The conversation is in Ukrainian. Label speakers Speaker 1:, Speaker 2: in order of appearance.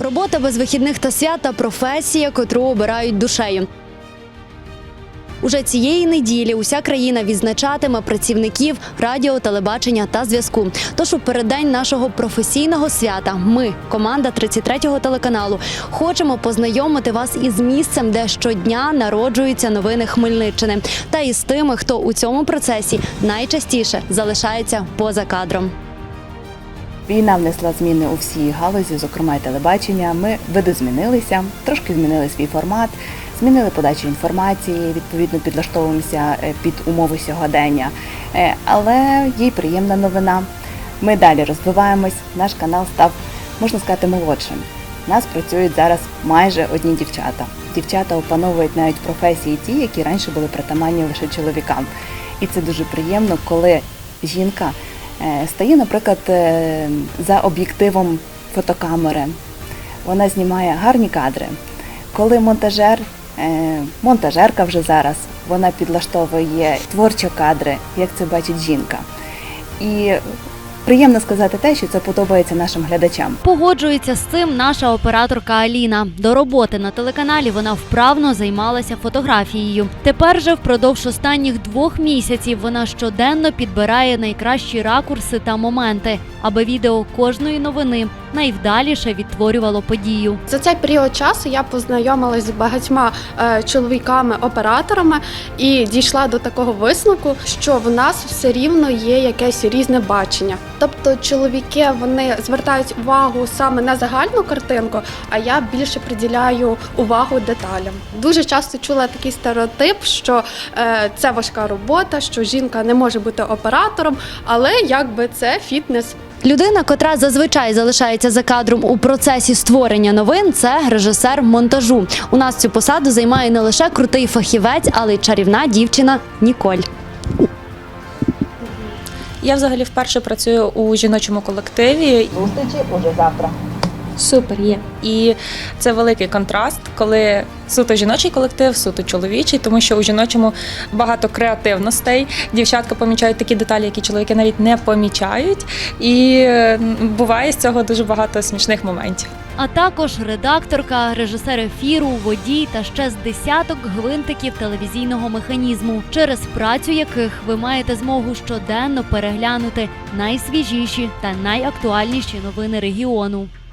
Speaker 1: Робота без вихідних та свят та професія, котру обирають душею. Уже цієї неділі уся країна відзначатиме працівників радіо, телебачення та зв'язку. Тож у переддень нашого професійного свята ми, команда 33-го телеканалу, хочемо познайомити вас із місцем, де щодня народжуються новини Хмельниччини, та із тими, хто у цьому процесі найчастіше залишається поза кадром.
Speaker 2: Війна внесла зміни у всі галузі, зокрема й телебачення. Ми видозмінилися, трошки змінили свій формат, змінили подачу інформації, відповідно підлаштовуємося е, під умови сьогодення. Е, Але є й приємна новина. Ми далі розвиваємось. Наш канал став, можна сказати, молодшим. Нас працюють зараз майже одні дівчата. Дівчата опановують навіть професії ті, які раніше були притаманні лише чоловікам. І це дуже приємно, коли жінка стає, наприклад, е, за об'єктивом фотокамери. Вона знімає гарні кадри. Коли монтажер, е, монтажерка вже зараз, вона підлаштовує творчі кадри, як це бачить жінка. І приємно сказати те, що це подобається нашим глядачам.
Speaker 1: Погоджується з цим наша операторка Аліна. До роботи на телеканалі вона вправно займалася фотографією. Тепер же впродовж останніх двох місяців вона щоденно підбирає найкращі ракурси та моменти, аби відео кожної новини найвдаліше відтворювало подію.
Speaker 3: За цей період часу я познайомилася з багатьма е, чоловіками-операторами і дійшла до такого висновку, що в нас все рівно є якесь різне бачення. Тобто чоловіки вони звертають увагу саме на загальну картинку, а я більше приділяю увагу деталям. Дуже часто чула такий стереотип, що е, це важка робота, що жінка не може бути оператором, але якби це фітнес.
Speaker 1: Людина, котра зазвичай залишається за кадром у процесі створення новин, це режисер монтажу. У нас цю посаду займає не лише крутий фахівець, але й чарівна дівчина Ніколь.
Speaker 4: Я взагалі вперше працюю у жіночому колективі.
Speaker 2: Зустрічі уже завтра.
Speaker 4: Супер є. І це великий контраст, коли суто жіночий колектив, суто чоловічий, тому що у жіночому багато креативностей. Дівчатка помічають такі деталі, які чоловіки навіть не помічають. І буває з цього дуже багато смішних моментів.
Speaker 1: А також редакторка, режисер ефіру, водій та ще з десяток гвинтиків телевізійного механізму, через працю яких ви маєте змогу щоденно переглянути найсвіжіші та найактуальніші новини регіону.